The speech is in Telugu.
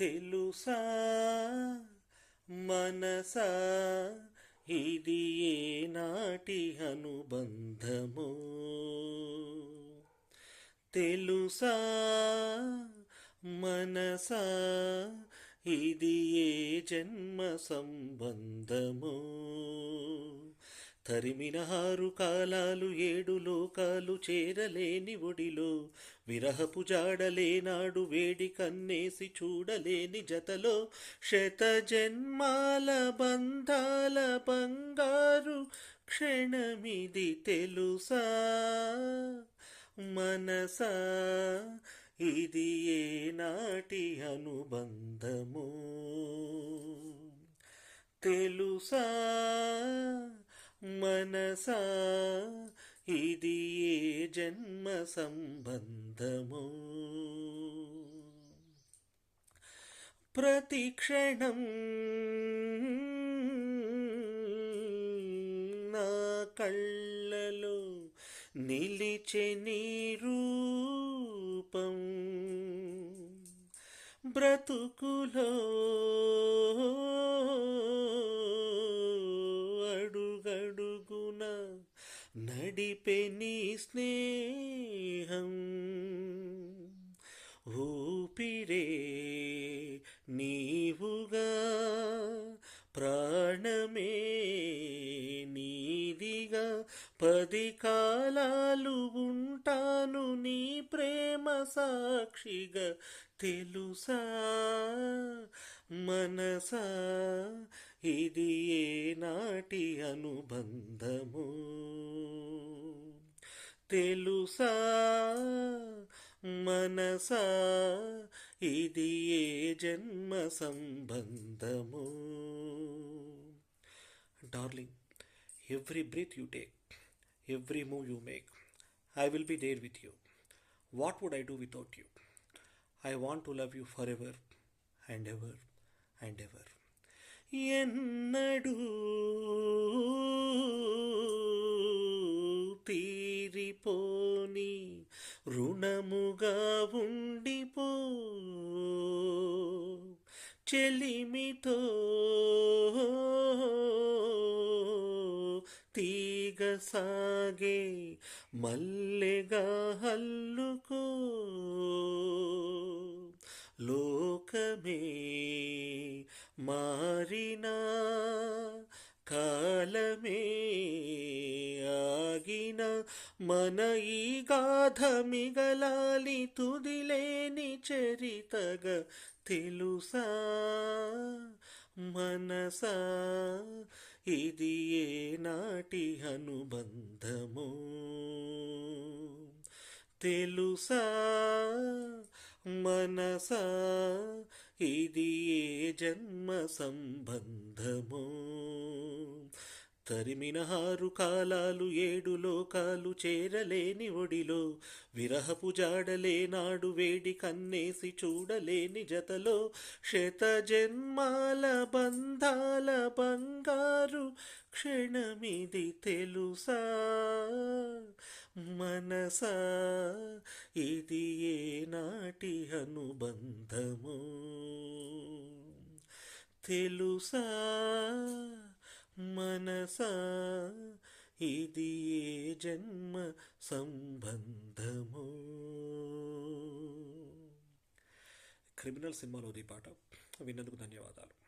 తెలుసా? మనసా? ఇది ఏ నాటి అనుబంధము? తెలుసా? మనసా? ఇది ఏ జన్మ సంబంధము? తరిమిన ఆరు కాలాలు ఏడు లోకాలు చేరలేని ఒడిలో. విరహపు జాడలేనాడు వేడి కన్నేసి చూడలేని జతలో. శత జన్మాల బంధాల బంగారు క్షణమిది తెలుసా? మనసా ఇది ఏనాటి అనుబంధము? తెలుసా? మనసా? ఇది ఏ జన్మ సంబంధము? ప్రతి క్షణం నా కళ్ళలో నిలిచే నీ రూపం. బ్రతుకులో నడిపే నీ స్నేహం. ఊపిరే నీవుగా ప్రాణమే నీదిగా. పది కాలాలు ఉంటాను నీ ప్రేమ సాక్షిగా తెలుసా? మనసా ఇది ఏ నాటి అనుబంధము? తెలుసా మనసా ఇది ఏ జన్మ సంబంధము? Darling every breath you take every move you make I will be there with you what would I do without you I want to love you for ever and ever and ever ఎన్నడూ తీరిపోని రుణముగా ఉండిపో. చెలిమితో తీగ సాగే మల్లెగా హల్లుకో. లోకమే మారినా కాలమే ఆగిన మన ఈ గాథ మిగలాలి తుదిలేని చరితగ తెలుసా? మనసా? ఇది ఏ నాటి అనుబంధము? తెలుసా? మనసా? ఇది ఏ జన్మ సంబంధమో? తరిమిన ఆరు కాలాలు ఏడు లోకాలు చేరలేని ఒడిలో విరహపు జాడలేనాడు వేడి కన్నేసి చూడలేని జతలో శత జన్మాల బంధాల బంగారు క్షణమిది తెలుసా? మనసా ఇది ఏ నాటి అనుబంధము? తెలుసా? మనసా? ఇది ఏ జన్మ సంబంధము? క్రిమినల్ సినిమాలోది పాట. విన్నందుకు ధన్యవాదాలు.